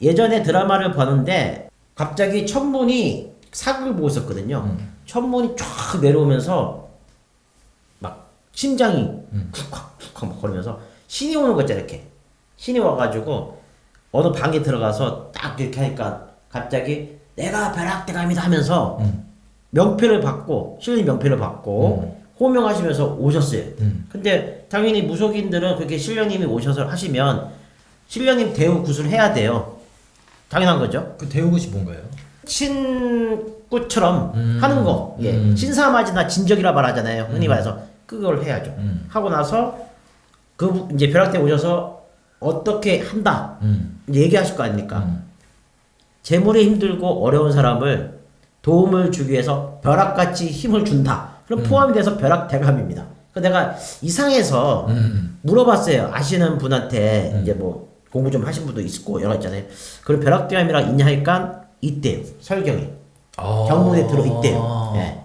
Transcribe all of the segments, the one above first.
예전에 드라마를 보는데 갑자기 천문이 사극을 보고 있었거든요. 음. 천문이 쫙 내려오면서 막 심장이 음. 쿡쿡쿡 막 거리면서 신이 오는 거 있잖아요. 이렇게 신이 와가지고 어느 방에 들어가서 딱 이렇게 하니까 갑자기 내가 벼락대감이다 하면서 음. 명패를 받고 신이 명패를 받고 호명하시면서 오셨어요. 음. 근데 당연히 무속인들은 그렇게 신령님이 오셔서 하시면 신령님 대우 구슬 해야 돼요. 당연한 거죠. 그 대우굿이 뭔가요? 친구처럼 음. 하는 거. 예. 음. 신사맞이나 진적이라 말하잖아요. 흔히 음. 말해서 그걸 해야죠. 음. 하고 나서 그 부- 이제 벼락대 오셔서 어떻게 한다. 음. 얘기하실 거 아닙니까? 음. 재물이 힘들고 어려운 사람을 도움을 주기 위해서 벼락같이 힘을 준다. 그럼 포함이 돼서 벼락 대감입니다. 그 내가 이상해서 음. 물어봤어요. 아시는 분한테 이제 뭐 공부 좀 하신 분도 있고 여러 있잖아요. 그럼 벼락 대감이랑 있냐 하니까 있대요. 설경에 아. 경문에 들어 있대요. 예.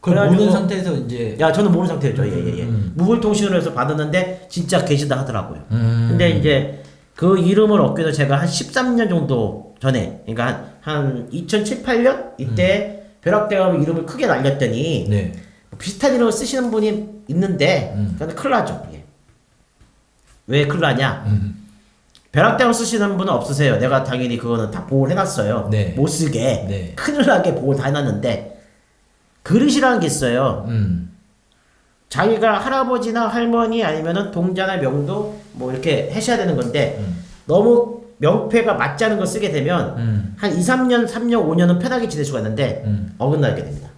그걸 모르는 상태에서 이제 야 저는 모르는 상태였죠. 예예예. 음. 무불통신으로 해서 받았는데 진짜 계시다 하더라고요. 음. 근데 이제 그 이름을 얻기 위해서 제가 한 13년 정도 전에, 그러니까 한, 한 2007, 8년 이때 벼락대감 이름을 크게 날렸더니 네. 뭐 비슷한 이름을 쓰시는 분이 있는데, 음. 근데 큰일 나죠. 예. 왜 큰일 나냐? 음. 벼락대감 쓰시는 분은 없으세요. 내가 당연히 그거는 다 보호를 해놨어요. 네. 못 쓰게. 네. 큰일 나게 보호 다 해놨는데, 그릇이라는 게 있어요. 음. 자기가 할아버지나 할머니 아니면은 동자나 명도 뭐 이렇게 하셔야 되는 건데 음. 너무 명패가 맞지 않은 걸 쓰게 되면 음. 한 2, 3년, 3년, 5년은 편하게 지낼 수가 있는데 음. 어긋나게 됩니다.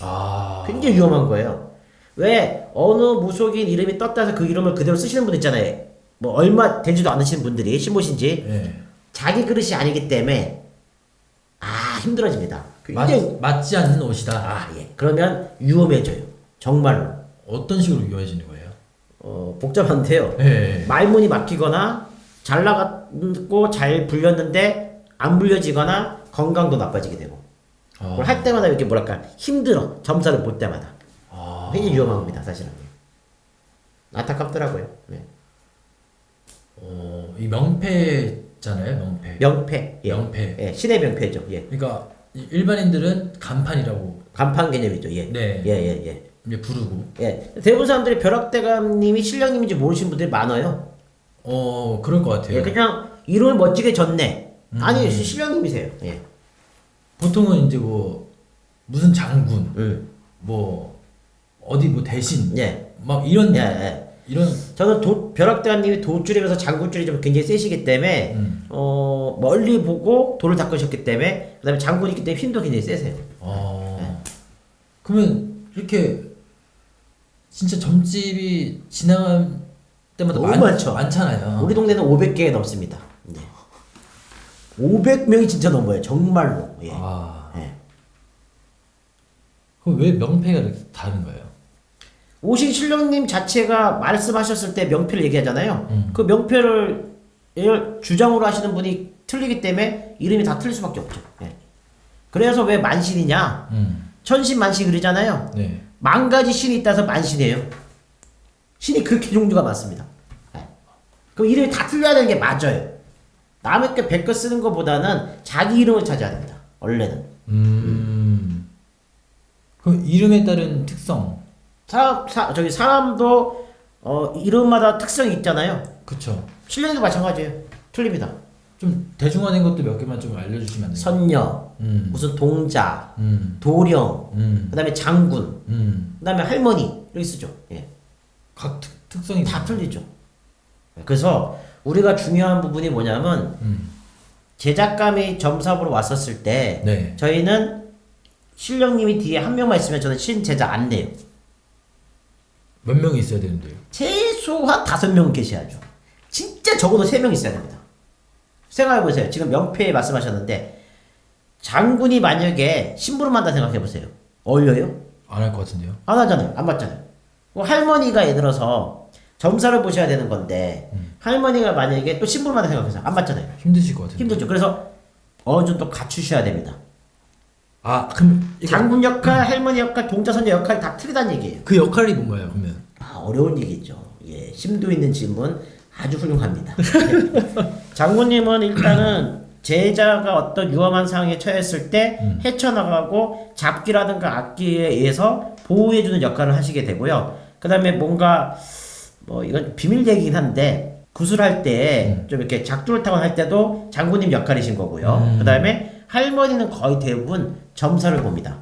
아. 굉장히 위험한 거예요. 왜 어느 무속인 이름이 떴다 해서 그 이름을 그대로 쓰시는 분 있잖아요. 뭐 얼마 되지도 않으신 분들이 신보신지 예. 자기 그릇이 아니기 때문에 아 힘들어집니다. 맞, 굉장히 맞지 않는 옷이다. 아 예. 그러면 위험해져요. 정말로. 어떤 식으로 위험해지는 거예요? 어 복잡한데요. 예. 말문이 막히거나 잘 나갔고 잘 불렸는데 안 불려지거나 건강도 나빠지게 되고 아. 그걸 할 때마다 이렇게 뭐랄까 힘들어 점사를 볼 때마다 아. 굉장히 위험한 겁니다 사실은 안타깝더라고요 네. 어, 이 명패잖아요, 명패. 명패 예. 명패. 예, 신의 명패죠 예. 그러니까 이 일반인들은 간판이라고 간판 개념이죠 예. 네. 예, 예, 예. 이제 부르고. 예. 대부분 사람들이 벼락대감님이 신령님인지 모르시는 분들이 많아요 어, 그럴 것 같아요. 예, 그냥 이름을 멋지게 졌네 음. 아니 신령님이세요 예. 보통은 이제 뭐 무슨 장군, 음. 뭐 어디 뭐 대신, 예. 막 이런 예, 예. 이런 저는 도, 벼락대감님이 도줄이면서 장군줄이 좀 굉장히 세시기 때문에 음. 어 멀리 보고 돌을 닦으셨기 때문에 그다음에 장군이 있기 때문에 힘도 굉장히 세세요. 어. 그러면 이렇게 진짜 점집이 지나갈 때마다 너무 많, 많죠. 많잖아요. 우리 동네는 500개 넘습니다. 네. 500명이 진짜 넘어요. 정말로. 예. 아. 예. 그럼 왜 명패가 이렇게 다른 거예요? 오신 신령님 자체가 말씀하셨을 때 명패를 얘기하잖아요. 음. 그 명패를 을 주장으로 하시는 분이 틀리기 때문에 이름이 다 틀릴 수밖에 없죠. 예. 그래서 왜 만신이냐? 음. 천신만신 그러잖아요. 네. 만 가지 신이 있다서 만신이에요. 신이 그렇게 종류가 많습니다. 네. 그럼 이름이 다 틀려야 되는 게 맞아요. 남의 게 베껴 쓰는 것보다는 자기 이름을 찾아야 됩니다. 원래는. 음. 그 이름에 따른 특성. 사람, 사, 저기 사람도 어, 이름마다 특성이 있잖아요. 그쵸. 신령도 마찬가지예요. 틀립니다. 좀 대중화된 것도 몇 개만 좀 알려주시면 안 돼요? 선녀, 음. 무슨 동자, 음. 도령, 음. 그다음에 장군, 음. 그다음에 할머니 이렇게 쓰죠. 예. 각 특, 특성이 다 틀리죠. 그래서 우리가 중요한 부분이 뭐냐면 음. 제작감이 점사부로 왔었을 때 네. 저희는 신령님이 뒤에 한 명만 있으면 저는 신제자 안 내요. 몇 명이 있어야 되는데요? 최소한 다섯 명 계셔야죠. 진짜 적어도 세 명 있어야 됩니다. 생각해 보세요. 지금 명패에 말씀하셨는데 장군이 만약에 심부름 한다 생각해 보세요. 어울려요? 안 할 것 같은데요? 안 하잖아요. 안 맞잖아요. 그 할머니가 예를 들어서 점사를 보셔야 되는 건데 할머니가 만약에 또 심부름 한다 생각해서 안 맞잖아요. 힘드실 것 같은데. 힘들죠. 그래서 어느 정도 갖추셔야 됩니다. 아 그럼 이게 장군 역할, 할머니 역할, 동자선녀 역할이 다 틀리다는 얘기예요. 그 역할이 뭔가요? 그러면 아, 어려운 얘기죠. 예, 심도 있는 질문 아주 훌륭합니다. 예. 장군님은 일단은 제자가 어떤 위험한 상황에 처했을 때 음. 헤쳐나가고 잡기라든가 악기에 의해서 보호해주는 역할을 하시게 되고요. 그 다음에 뭔가 뭐 이건 비밀 얘기긴 한데 구슬할 때 좀 이렇게 작두를 타고 할 때도 장군님 역할이신 거고요. 음. 그 다음에 할머니는 거의 대부분 점사를 봅니다.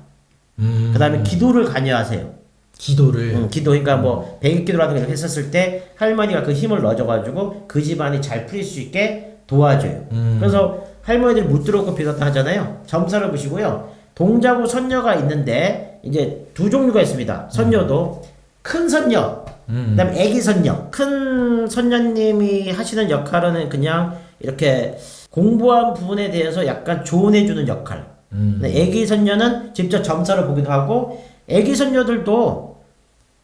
음. 그 다음에 기도를 관여하세요. 기도를 음, 기도, 그러니까 뭐 배기기도라든가 이렇게 했었을 때 할머니가 그 힘을 넣어줘가지고 그 집안이 잘 풀릴 수 있게 도와줘요. 음. 그래서 할머니들 못 들어오고 비었다 하잖아요. 점사를 보시고요. 동자고 선녀가 있는데 이제 두 종류가 있습니다. 선녀도 큰 선녀, 음. 그 다음에 애기 선녀. 큰 선녀님이 하시는 역할은 그냥 이렇게 공부한 부분에 대해서 약간 조언해주는 역할. 음. 근데 애기 선녀는 직접 점사를 보기도 하고 애기 선녀들도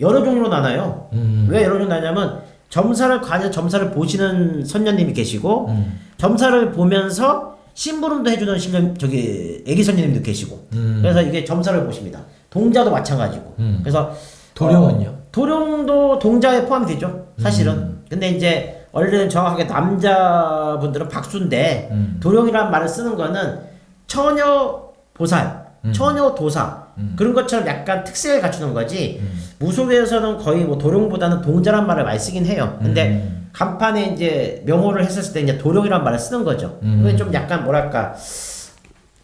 여러 종류로 나눠요. 음. 왜 여러 종류 나냐면 점사를 관여 점사를 보시는 선녀님이 계시고 음. 점사를 보면서 심부름도 해주는 신령 저기 애기 선녀님도 계시고 음. 그래서 이게 점사를 보십니다. 동자도 마찬가지고 음. 그래서 도령은요? 어, 도령도 동자에 포함되죠. 사실은. 음. 근데 이제 원래는 정확하게 남자분들은 박수인데 음. 도령이라는 말을 쓰는 거는 처녀 보살, 음. 처녀 도사 음. 그런 것처럼 약간 특색을 갖추는 거지. 음. 무속에서는 거의 뭐 도령보다는 동자란 말을 많이 쓰긴 해요. 근데 음. 간판에 이제 명호를 했었을 때 이제 도령이란 말을 쓰는 거죠. 음. 그게 좀 약간 뭐랄까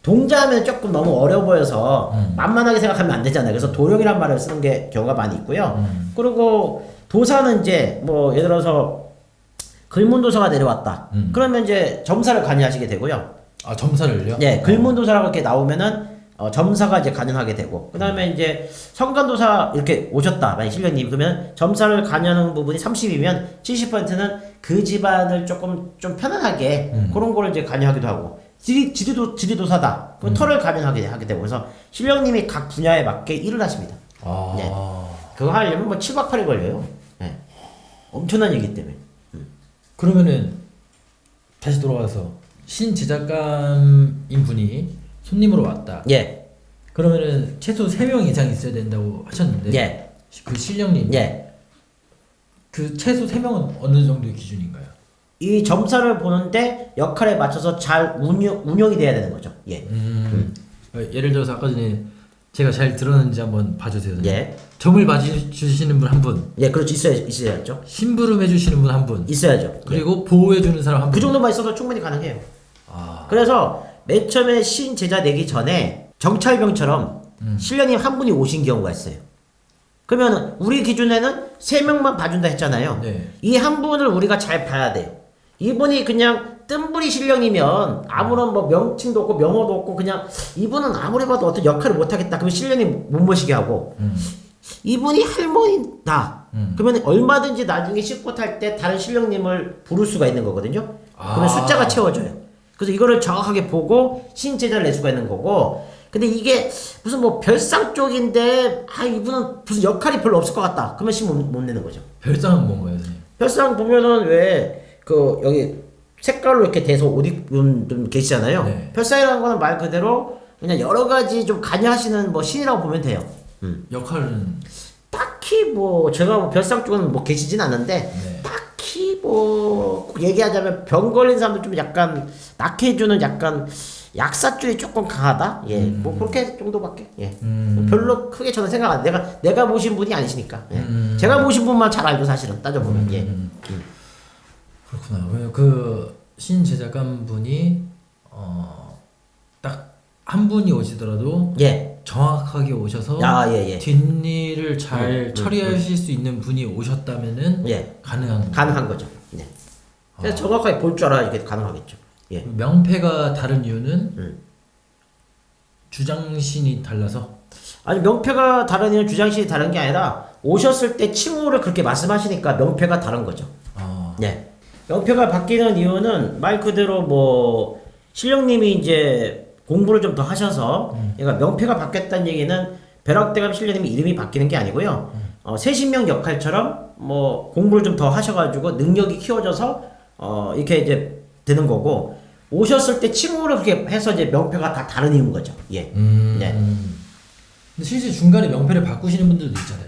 동자하면 조금 너무 어려 보여서 음. 만만하게 생각하면 안 되잖아요. 그래서 도령이란 말을 쓰는 게 경우가 많이 있고요. 음. 그리고 도사는 이제 뭐 예를 들어서 글문도사가 내려왔다. 음. 그러면 이제 점사를 관여하시게 되고요. 아 점사를요? 예, 글문도사라고 이렇게 나오면은 어, 점사가 이제 관여하게 되고 그 다음에 이제 성간도사 이렇게 오셨다 만약 신령님 그러면 점사를 관여하는 부분이 30이면 70%는 그 집안을 조금 좀 편안하게 음. 그런 거를 이제 관여하기도 하고 지리 지리도 지리도사다 그럼 털을 관여하게 하게 되고 그래서 신령님이 각 분야에 맞게 일을 하십니다. 아. 네. 그거 하려면 뭐 7박 8일 걸려요. 예. 엄청난 얘기 때문에. 그러면은 다시 돌아와서 신 제작감인 분이 손님으로 왔다. 예, 그러면은 최소 3명 이상 있어야 된다고 하셨는데 예, 그 실령님 예. 그 최소 3명은 어느 정도의 기준인가요? 이 점사를 보는데 역할에 맞춰서 잘 운영, 운영이 돼야 되는 거죠. 예. 음. 어, 예를 들어서 아까 전에 제가 잘 들었는지 한번 봐주세요. 선생님. 예. 점을 봐주시는 분 한 분, 예, 그렇죠. 있어야, 있어야죠. 심부름 해주시는 분 한 분, 있어야죠. 그리고 보호해주는 사람 한그 분. 정도만 있어도 충분히 가능해요. 아, 그래서 맨 처음에 신 제자 내기 전에 정찰병처럼 음. 신령님 한 분이 오신 경우가 있어요. 그러면 우리 기준에는 세 명만 봐준다 했잖아요. 네. 이 한 분을 우리가 잘 봐야 돼요. 이분이 그냥 뜸부리 신령이면 아무런 뭐 명칭도 없고 명호도 없고 그냥 이분은 아무리 봐도 어떤 역할을 못하겠다. 그러면 신령이 못 모시게 하고 음. 이분이 할머니다. 음. 그러면 얼마든지 나중에 씻고 탈 때 다른 신령님을 부를 수가 있는 거거든요. 그러면 아. 숫자가 채워져요. 그래서 이거를 정확하게 보고 신제자를 낼 수가 있는 거고. 근데 이게 무슨 뭐 별상 쪽인데 아 이분은 무슨 역할이 별로 없을 것 같다. 그러면 신못 내는 거죠. 별상은 뭔가요, 선생님? 별상 보면은 왜 그 여기 색깔로 이렇게 돼서 옷 입은 분 계시잖아요. 네. 별상이라는 거는 말 그대로 그냥 여러 가지 좀 관여하시는 뭐 신이라고 보면 돼요. 음. 역할은 딱히 뭐 제가 뭐 별상 쪽은 뭐 계시진 않는데 네. 뭐 얘기하자면 병 걸린 사람도 좀 약간 낙해주는 약간 약사 쪽이 조금 강하다. 예, 뭐 그렇게 정도밖에. 예. 음. 별로 크게 저는 생각 안. 내가 내가 모신 분이 아니시니까. 예. 음. 제가 모신 분만 잘 알죠 사실은 따져 보면. 예. 음. 그렇구나. 왜냐면 그신 제작관 분이 어 딱 한 분이 오시더라도 예. 정확하게 오셔서 아, 예, 예. 뒷일을 잘 음, 음, 처리하실 수 있는 분이 오셨다면은 예. 가능한 거. 가능한 거죠. 네. 그래서 아. 정확하게 볼 줄 알아야 이게 가능하겠죠. 예. 명패가 다른 이유는 음. 주장신이 달라서 아니 명패가 다른 이유는 주장신이 다른 게 아니라 오셨을 때 칭호를 그렇게 말씀하시니까 명패가 다른 거죠. 아, 네. 명패가 바뀌는 이유는 말 그대로 뭐 신령님이 이제 공부를 좀 더 하셔서 그러니까 명패가 바뀌었다는 얘기는 벼락대감 신령님이 이름이 바뀌는 게 아니고요. 어, 세신명 역할처럼 뭐 공부를 좀 더 하셔가지고 능력이 키워져서 어, 이렇게 이제 되는 거고 오셨을 때 칭호를 그렇게 해서 이제 명패가 다 다른 이유인 거죠. 예. 음. 네. 근데 실제 중간에 명패를 바꾸시는 분들도 있잖아요.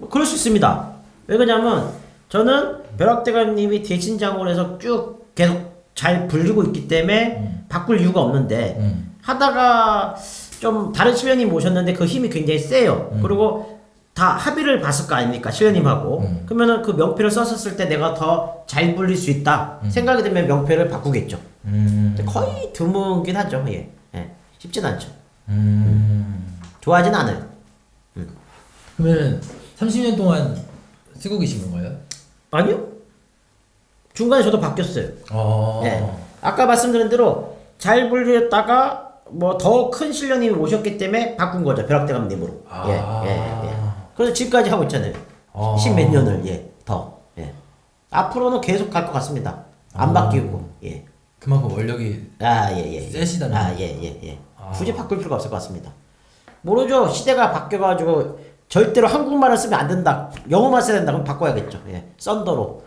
뭐 그럴 수 있습니다. 왜 그러냐면 저는 벼락대감님이 대신장으로 해서 쭉 계속 잘 불리고 있기 때문에 음. 바꿀 이유가 없는데 음. 하다가 좀 다른 실련님 오셨는데 그 힘이 굉장히 세요. 그리고 다 합의를 봤을 거 아닙니까 실련님하고 음. 그러면은 그 명패를 썼었을 때 내가 더 잘 불릴 수 있다 생각이 들면 명패를 바꾸겠죠. 음. 거의 드문긴 하죠. 예, 예. 쉽진 않죠. 음. 좋아하진 않아요. 그러면 30년 동안 쓰고 계신 건가요? 아니요. 중간에 저도 바뀌었어요. 어. 예. 아까 말씀드린 대로 잘 불렸다가 뭐 더 큰 실력님이 오셨기 때문에 바꾼 거죠. 벼락대 감님으로. 아. 예, 예, 예. 그래서 지금까지 하고 있잖아요. 아. 십몇 년을 예, 더. 예. 앞으로는 계속 갈 것 같습니다. 안 아. 바뀌고. 예. 그만큼 원력이 아, 예, 예. 예. 세시다는 아, 예, 예, 예. 아. 굳이 바꿀 필요가 없을 것 같습니다. 모르죠. 시대가 바뀌어가지고 절대로 한국말을 쓰면 안 된다. 영어만 써야 된다. 그럼 바꿔야겠죠. 예. 썬더로.